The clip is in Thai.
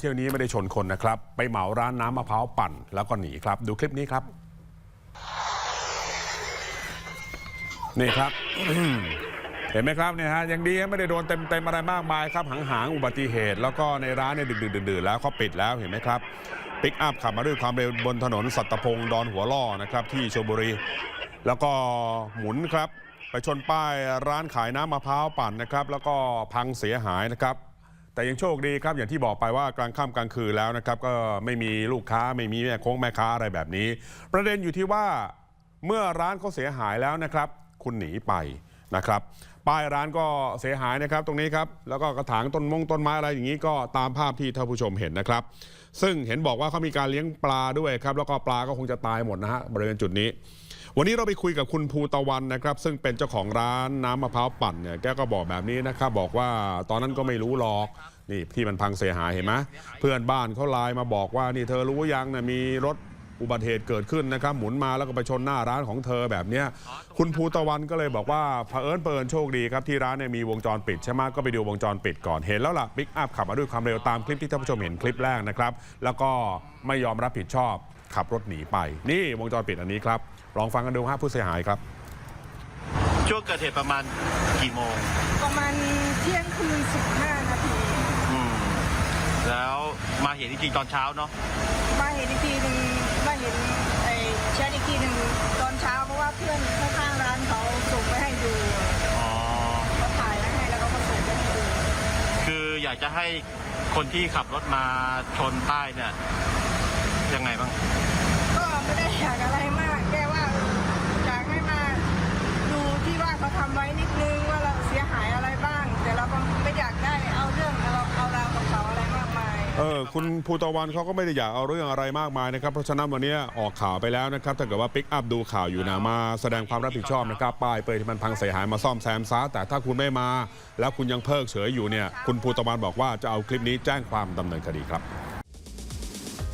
เที่ยวนี้ไม่ได้ชนคนนะครับ ไปเหมาร้านน้ำมะพร้าวปั่นแล้วก็หนีครับ ดูคลิปนี้ครับ นี่ครับ เห็นไหมครับเนี่ยฮะยังดีไม่ได้โดนเต็มๆอะไรมากมายครับหางหางๆอุบัติเหตุ แล้วก็ในร้านเนี่ยดึกๆดื่นๆแล้วเขาปิดแล้วเห็นไหมครับปิกอัพขับมาด้วยความเร็วบนถนนสัตพงศ์ดอนหัวล่อนะครับ ที่ชลบุรี แล้วก็หมุนครับ ไปชนป้ายร้านขายน้ำมะพร้าวปั่นนะครับ แล้วก็พังเสียหายนะครับ แต่ยังโชคดีครับอย่างที่บอกไปว่ากลางค่ำกลางคืนแล้วนะครับ ก็ไม่มีลูกค้าไม่มีแม่คงแม่ค้าอะไรแบบนี้ ประเด็นอยู่ที่ว่าเมื่อร้านเขาเสียหายแล้วนะครับ คุณหนีไปนะครับ ป้ายร้านก็เสียหายนะครับตรงนี้ครับแล้วก็กระถางต้นมงต้นไม้อะไรอย่างนี้ก็ตามภาพที่ท่านผู้ชมเห็นนะครับ ซึ่งเห็นบอกว่าเขามีการเลี้ยงปลาด้วยครับแล้วก็ปลาก็คงจะตายหมดนะฮะบริเวณจุดนี้ วันนี้เราไปคุยกับคุณภูตะวันนะครับ ซึ่งเป็นเจ้าของร้านน้ำมะพร้าวปั่นเนี่ยแกก็บอกแบบนี้นะครับบอกว่าตอนนั้นก็ไม่รู้หรอกนี่ที่มันพังเสียหายเห็นไหมเพื่อนบ้านเขาไลน์มาบอกว่านี่เธอรู้ยังเนี่ยมีรถอุบัติเหตุเกิดขึ้นนะครับ หมุนมาแล้วก็ไปชนหน้าร้านของเธอแบบนี้คุณภูตะวันก็เลยบอกว่าเผอิญเปิญโชคดีครับที่ร้านเนี่ยมีวงจรปิดใช่ไหมก็ไปดูวงจรปิดก่อนเห็นแล้วล่ะปิกอัพขับมาด้วยความเร็วตามคลิปที่ท่านผู้ชมเห็นคลิปแรกนะครับแล้วก็ไม่ยอมรับผิดชอบ ขับรถหนีไป นี่วงจรปิดอันนี้ครับ ลองฟังกันดูฮะผู้เสียหายครับ ช่วงเกิดเหตุประมาณกี่โมง ประมาณเที่ยงคืน15นาทีอืมแล้วมาเห็นจริงๆตอนเช้าเนาะมาเห็นอีกทีหนึ่งมาเห็นไอ้แชทอีกทีหนึ่งตอนเช้าเพราะว่าเพื่อนข้างๆร้านเขาส่งไปให้ดูอ๋อเขาถ่ายไว้ให้แล้วเขาก็ส่งไปให้ดูคืออยากจะให้คนที่ขับรถมาชนป้ายเนี่ยยังไงบ้างก็ ไม่ได้อยากอะไรมากแค่ว่าอยากให้มาดูที่ว่าเขาทำไว้นิดนึงว่าเราเสียหายอะไรบ้าง แต่เราก็ไม่อยากได้เอาเรื่องเอาเอาราวกับเขาอะไรมากมาย เออคุณภูตะวันเขาก็ไม่ได้อยากเอาเรื่องอะไรมากมายนะครับ เพราะฉะนั้นวันนี้ออกข่าวไปแล้วนะครับถ้าเกิดว่าปิกอัพดูข่าวอยู่นะมาแสดงความรับผิดชอบนะครับป้ายเปยที่มันพังเสียหายมาซ่อมแซมซะแต่ถ้าคุณไม่มา แล้วคุณยังเพิกเฉยอยู่เนี่ยคุณภูตะวันบอกว่าจะเอาคลิปนี้แจ้งความดำเนินคดีครับ